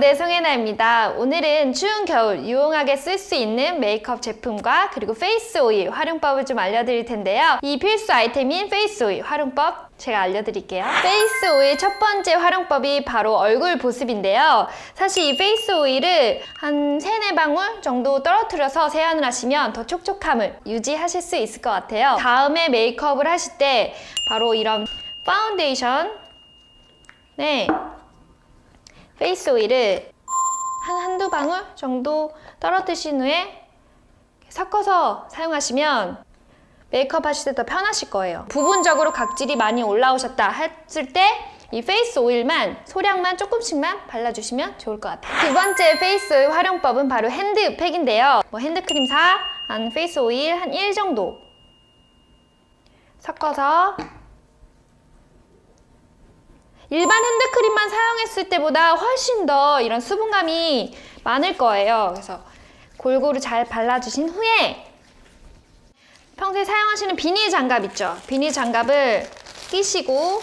모델 송혜나입니다. 오늘은 추운 겨울 유용하게 쓸 수 있는 메이크업 제품과 그리고 페이스 오일 활용법을 좀 알려드릴 텐데요. 이 필수 아이템인 페이스 오일 활용법 제가 알려드릴게요. 페이스 오일 첫 번째 활용법이 바로 얼굴 보습인데요. 사실 이 페이스 오일을 한 3, 4방울 정도 떨어뜨려서 세안을 하시면 더 촉촉함을 유지하실 수 있을 것 같아요. 다음에 메이크업을 하실 때 바로 이런 파운데이션 네 페이스 오일을 한 한두 방울 정도 떨어뜨신 후에 섞어서 사용하시면 메이크업 하실 때 더 편하실 거예요. 부분적으로 각질이 많이 올라오셨다 했을 때 이 페이스 오일만 소량만 조금씩만 발라주시면 좋을 것 같아요. 두 번째 페이스 오일 활용법은 바로 핸드팩인데요. 뭐 핸드크림 4, 한 페이스 오일 한 1 정도 섞어서 일반 핸드크림만 사용했을 때보다 훨씬 더 이런 수분감이 많을 거예요. 그래서 골고루 잘 발라주신 후에 평소에 사용하시는 비닐 장갑 있죠? 비닐 장갑을 끼시고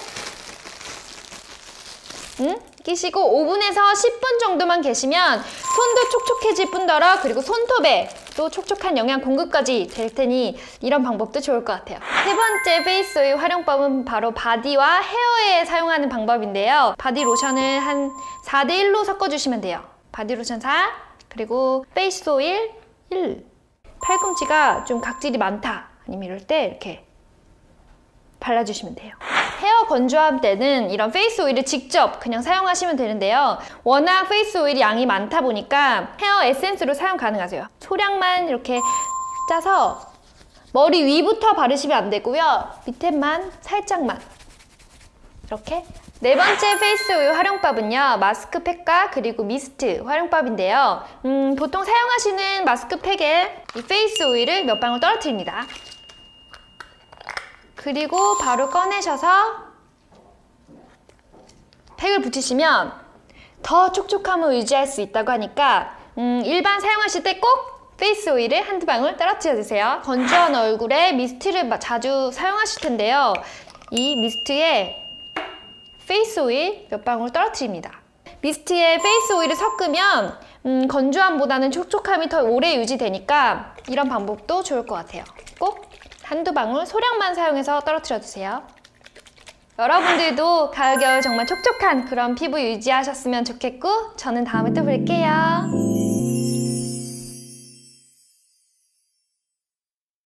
응? 끼시고 5분에서 10분 정도만 계시면 손도 촉촉해질 뿐더러 그리고 손톱에 또 촉촉한 영양 공급까지 될 테니 이런 방법도 좋을 것 같아요. 세 번째 페이스 오일 활용법은 바로 바디와 헤어에 사용하는 방법인데요. 바디 로션을 한 4대1로 섞어주시면 돼요. 바디 로션 4, 그리고 페이스 오일 1. 팔꿈치가 좀 각질이 많다 아니면 이럴 때 이렇게 발라주시면 돼요. 건조함 때는 이런 페이스 오일을 직접 그냥 사용하시면 되는데요. 워낙 페이스 오일이 양이 많다 보니까 헤어 에센스로 사용 가능하세요. 소량만 이렇게 짜서 머리 위부터 바르시면 안 되고요. 밑에만 살짝만 이렇게 네 번째 페이스 오일 활용법은요. 마스크팩과 그리고 미스트 활용법인데요. 음, 보통 사용하시는 마스크팩에 이 페이스 오일을 몇 방울 떨어뜨립니다. 그리고 바로 꺼내셔서 팩을 붙이시면 더 촉촉함을 유지할 수 있다고 하니까 음, 일반 사용하실 때 꼭 페이스 오일을 한두 방울 떨어뜨려 주세요. 건조한 얼굴에 미스트를 자주 사용하실 텐데요. 이 미스트에 페이스 오일 몇 방울 떨어뜨립니다. 미스트에 페이스 오일을 섞으면 음, 건조함보다는 촉촉함이 더 오래 유지되니까 이런 방법도 좋을 것 같아요. 꼭 한두 방울 소량만 사용해서 떨어뜨려 주세요. 여러분들도 가을 겨울 정말 촉촉한 그런 피부 유지하셨으면 좋겠고 저는 다음에 또 뵐게요.